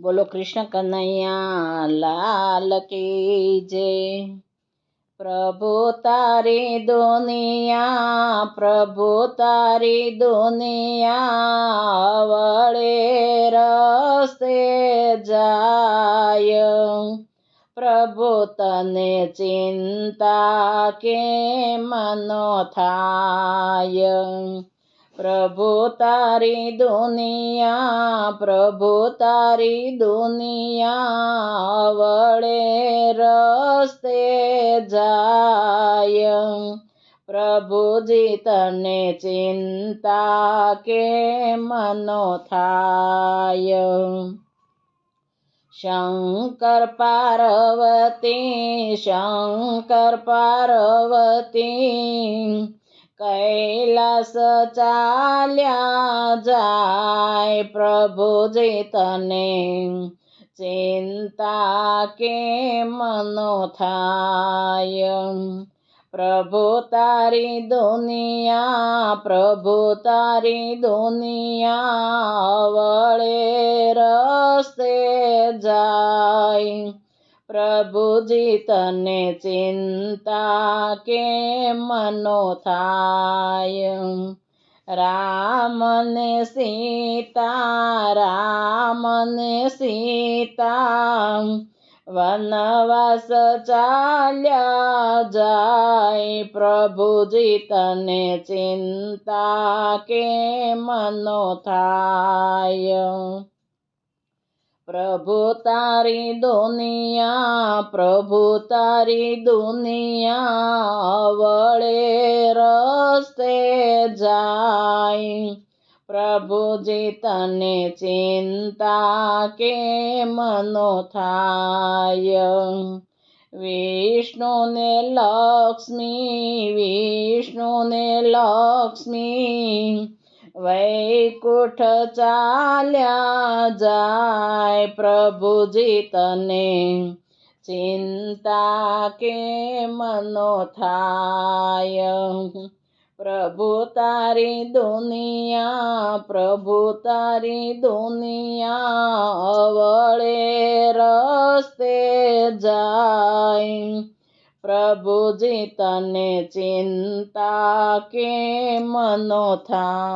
બોલો કૃષ્ણ કનૈયા, લાલ કી જય. પ્રભુ તારી દુનિયા, પ્રભુ તારી દુનિયા વળે રસ્તે જાય. પ્રભુ તને ચિંતા કે મનો થાય? પ્રભુ તારી દુનિયા, પ્રભુ તારી દુનિયા વળે રસ્તે જાય. પ્રભુજી તને ચિંતા કે મનો થાય. શંકર પાર્વતી શંકર પાર્વતી કૈલાસ ચાલ્યા જાય પ્રભુજી તને ચિંતા કે મનો થાય? પ્રભુ તારી દુનિયા, પ્રભુ તારી દુનિયા વળે રસ્તે જાય. પ્રભુજી તને ચિંતા કે મનો થાય? રામને સીતા રામને સીતા, વનવાસ ચાલ્યા જાય. પ્રભુજી તને ચિંતા કે મનો થાય? પ્રભુ તારી દુનિયા, પ્રભુ તારી દુનિયા વળે રસ્તે જાય. પ્રભુજી તને ચિંતા કે મનો થાય. વિષ્ણુ ને લક્ષ્મી વિષ્ણુ ને લક્ષ્મી વૈકુંઠ ચાલ્યા જાય પ્રભુજી તને ચિંતા કે મનો થાય? પ્રભુ તારી દુનિયા, પ્રભુ તારી દુનિયા અવળે રસ્તે જાય. પ્રભુજી તને ચિંતા કે મનો થાય?